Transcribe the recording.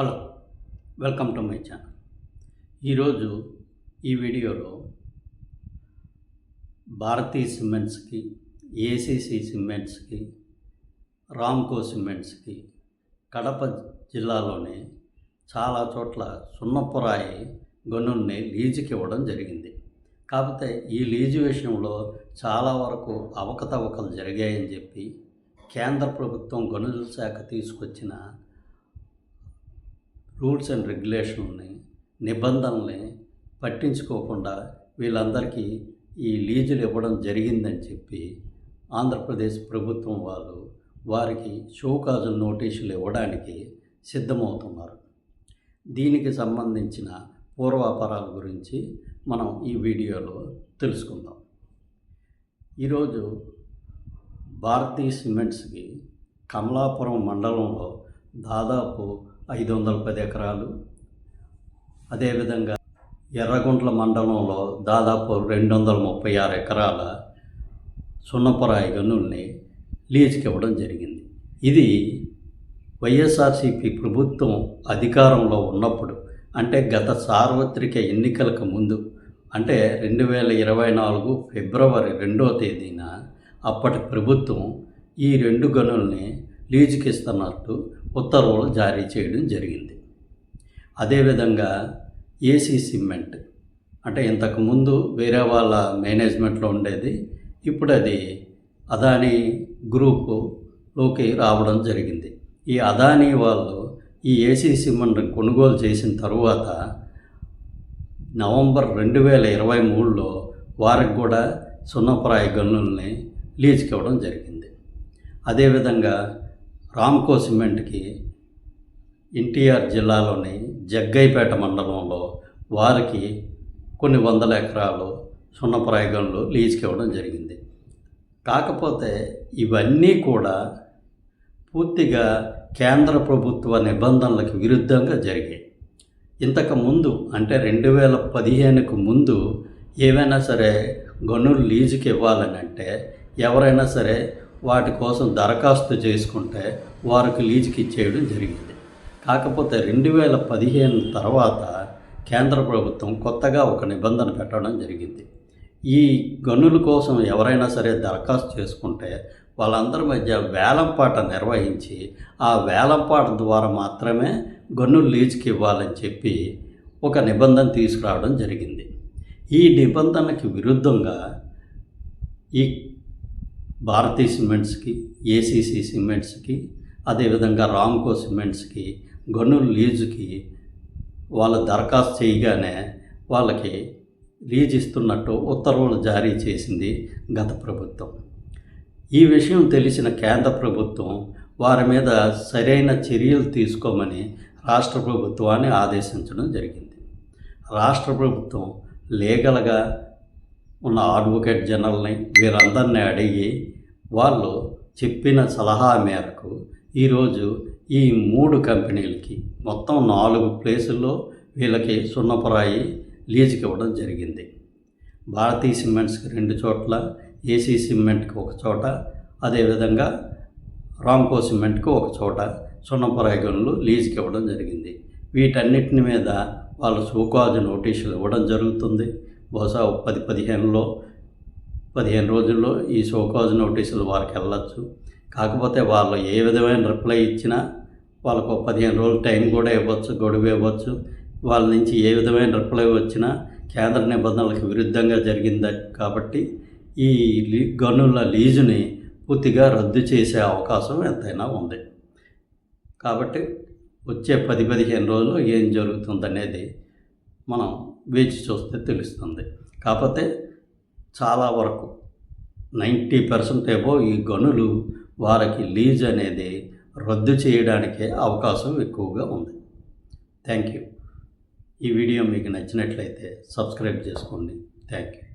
Hello welcome to my channel. ఈరోజు ఈ వీడియోలో భారతీ సిమెంట్స్కి ఏసీసీ సిమెంట్స్కి రామ్కో సిమెంట్స్కి కడప జిల్లాలోని చాలా చోట్ల సున్నపురాయి గనుల్ని లీజుకి ఇవ్వడం జరిగింది. కాకపోతే ఈ లీజు విషయంలో చాలా వరకు అవకతవకలు జరిగాయని చెప్పి కేంద్ర ప్రభుత్వం గనుల శాఖ తీసుకొచ్చిన రూల్స్ అండ్ రెగ్యులేషన్ని నిబంధనల్ని పట్టించుకోకుండా వీళ్ళందరికీ ఈ లీజులు ఇవ్వడం జరిగిందని చెప్పి ఆంధ్రప్రదేశ్ ప్రభుత్వం వాళ్ళు వారికి షోకాజు నోటీసులు ఇవ్వడానికి సిద్ధమవుతున్నారు. దీనికి సంబంధించిన పూర్వాపరాల గురించి మనం ఈ వీడియోలో తెలుసుకుందాం. ఈరోజు భారతీ సిమెంట్స్కి కమలాపురం మండలంలో దాదాపు ఐదు వందల పది ఎకరాలు. అదేవిధంగా ఎర్రగుంట్ల మండలంలో దాదాపు రెండు వందల ముప్పై ఆరు ఎకరాల సున్నపరాయి గనుల్ని లీజుకి ఇవ్వడం జరిగింది. ఇది వైఎస్ఆర్సీపీ ప్రభుత్వం అధికారంలో ఉన్నప్పుడు అంటే గత సార్వత్రిక ఎన్నికలకు ముందు అంటే రెండు వేల ఇరవై నాలుగు ఫిబ్రవరి రెండో తేదీన అప్పటి ప్రభుత్వం ఈ రెండు గనుల్ని లీజుకి ఇస్తున్నట్టు ఉత్తర్వులు జారీ చేయడం జరిగింది. అదేవిధంగా ఏసీ సిమెంట్ అంటే ఇంతకుముందు వేరే వాళ్ళ మేనేజ్మెంట్లో ఉండేది ఇప్పుడు అది అదానీ గ్రూపులోకి రావడం జరిగింది. ఈ అదానీ వాళ్ళు ఈ ఏసీ సిమెంట్ కొనుగోలు చేసిన తరువాత నవంబర్ రెండు వేల ఇరవై మూడులో వారికి కూడా సున్నప్రాయ గనుల్ని లీజుకి ఇవ్వడం జరిగింది అదేవిధంగా రామ్కో సిమెంట్కి ఎన్టీఆర్ జిల్లాలోని జగ్గైపేట మండలంలో వారికి కొన్ని వందల ఎకరాలు సున్నప్రాయ గనులు లీజుకి ఇవ్వడం జరిగింది. కాకపోతే ఇవన్నీ కూడా పూర్తిగా కేంద్ర ప్రభుత్వ నిబంధనలకు విరుద్ధంగా జరిగాయి. ఇంతకు ముందు అంటే రెండు వేల పదిహేనుకు ముందు ఏవైనా సరే గనులు లీజుకి ఇవ్వాలని అంటే ఎవరైనా సరే వాటి కోసం దరఖాస్తు చేసుకుంటే వారికి లీజుకి ఇచ్చేయడం జరిగింది. కాకపోతే రెండు వేల పదిహేను తర్వాత కేంద్ర ప్రభుత్వం కొత్తగా ఒక నిబంధన పెట్టడం జరిగింది. ఈ గనుల కోసం ఎవరైనా సరే దరఖాస్తు చేసుకుంటే వాళ్ళందరి మధ్య వేలంపాట నిర్వహించి ఆ వేలంపాట ద్వారా మాత్రమే గన్నులు లీజుకి ఇవ్వాలని చెప్పి ఒక నిబంధన తీసుకురావడం జరిగింది. ఈ నిబంధనకి విరుద్ధంగా ఈ భారతీ సిమెంట్స్కి ఏసీసీ సిమెంట్స్కి అదేవిధంగా రామ్కో సిమెంట్స్కి గనులు లీజుకి వాళ్ళ దరఖాస్తు చేయగానే వాళ్ళకి లీజ్ ఇస్తున్నట్టు ఉత్తర్వులు జారీ చేసింది గత ప్రభుత్వం. ఈ విషయం తెలిసిన కేంద్ర ప్రభుత్వం వారి మీద సరైన చర్యలు తీసుకోమని రాష్ట్ర ప్రభుత్వాన్ని ఆదేశించడం జరిగింది. రాష్ట్ర ప్రభుత్వం లీగల్గా ఉన్న అడ్వకేట్ జనరల్ని వీరందరినీ అడిగి వాళ్ళు చెప్పిన సలహా మేరకు ఈరోజు ఈ మూడు కంపెనీలకి మొత్తం నాలుగు ప్లేసుల్లో వీళ్ళకి సున్నపురాయి లీజుకి ఇవ్వడం జరిగింది. భారతీయ సిమెంట్స్కి రెండు చోట్ల ఏసీ సిమెంట్కి ఒక చోట అదేవిధంగా రాంకో సిమెంట్కి ఒక చోట సున్నపురాయి గనులు లీజుకి ఇవ్వడం జరిగింది. వీటన్నిటిని మీద వాళ్ళు సూకాజు నోటీసులు ఇవ్వడం జరుగుతుంది. బహుశా పది పదిహేనులో పదిహేను రోజుల్లో ఈ షోకాజ్ నోటీసులు వారికి వెళ్ళచ్చు. కాకపోతే వాళ్ళు ఏ విధమైన రిప్లై ఇచ్చినా వాళ్ళకు పదిహేను రోజులు టైం కూడా ఇవ్వచ్చు గడువు ఇవ్వచ్చు. వాళ్ళ నుంచి ఏ విధమైన రిప్లై వచ్చినా కేంద్ర నిబంధనలకు విరుద్ధంగా జరిగింది. కాబట్టి ఈ లీ గనుల లీజుని పూర్తిగా రద్దు చేసే అవకాశం ఎంతైనా ఉంది. కాబట్టి వచ్చే పది పదిహేను రోజులు ఏం జరుగుతుందనేది మనం వేచి చూస్తే తెలుస్తుంది. కాకపోతే చాలా వరకు నైంటీ పర్సెంట్ ఏమో ఈ గనులు వారికి లీజ్ అనేది రద్దు చేయడానికే అవకాశం ఎక్కువగా ఉంది. Thank you. ఈ వీడియో మీకు నచ్చినట్లయితే సబ్స్క్రైబ్ చేసుకోండి. Thank you.